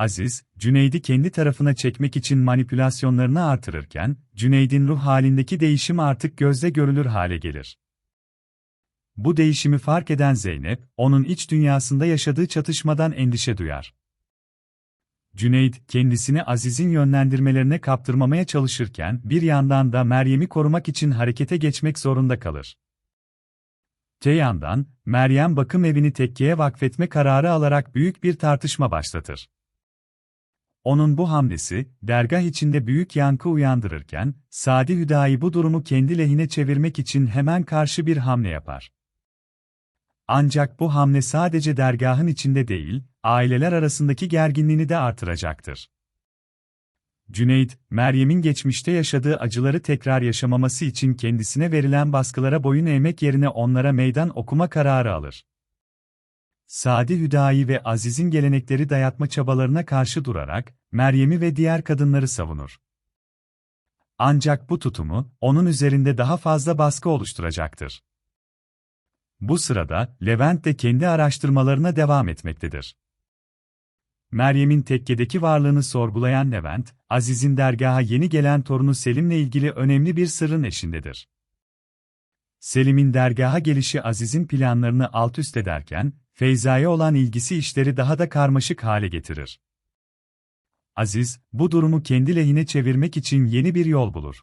Aziz, Cüneyd'i kendi tarafına çekmek için manipülasyonlarını artırırken, Cüneyd'in ruh halindeki değişim artık gözle görülür hale gelir. Bu değişimi fark eden Zeynep, onun iç dünyasında yaşadığı çatışmadan endişe duyar. Cüneyt, kendisini Aziz'in yönlendirmelerine kaptırmamaya çalışırken bir yandan da Meryem'i korumak için harekete geçmek zorunda kalır. Te yandan, Meryem bakım evini tekkeye vakfetme kararı alarak büyük bir tartışma başlatır. Onun bu hamlesi, dergah içinde büyük yankı uyandırırken, Sadi Hüdayi bu durumu kendi lehine çevirmek için hemen karşı bir hamle yapar. Ancak bu hamle sadece dergahın içinde değil, aileler arasındaki gerginliğini de artıracaktır. Cüneyt, Meryem'in geçmişte yaşadığı acıları tekrar yaşamaması için kendisine verilen baskılara boyun eğmek yerine onlara meydan okuma kararı alır. Sadi Hüdayi ve Aziz'in gelenekleri dayatma çabalarına karşı durarak, Meryem'i ve diğer kadınları savunur. Ancak bu tutumu, onun üzerinde daha fazla baskı oluşturacaktır. Bu sırada, Levent de kendi araştırmalarına devam etmektedir. Meryem'in tekkedeki varlığını sorgulayan Levent, Aziz'in dergaha yeni gelen torunu Selim'le ilgili önemli bir sırrın eşindedir. Selim'in dergaha gelişi Aziz'in planlarını alt üst ederken, Feyza'ya olan ilgisi işleri daha da karmaşık hale getirir. Aziz, bu durumu kendi lehine çevirmek için yeni bir yol bulur.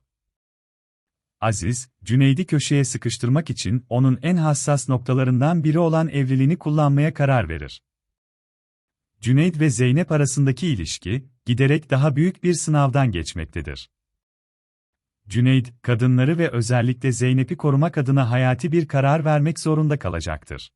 Aziz, Cüneyd'i köşeye sıkıştırmak için onun en hassas noktalarından biri olan evliliğini kullanmaya karar verir. Cüneyd ve Zeynep arasındaki ilişki, giderek daha büyük bir sınavdan geçmektedir. Cüneyd, kadınları ve özellikle Zeynep'i korumak adına hayati bir karar vermek zorunda kalacaktır.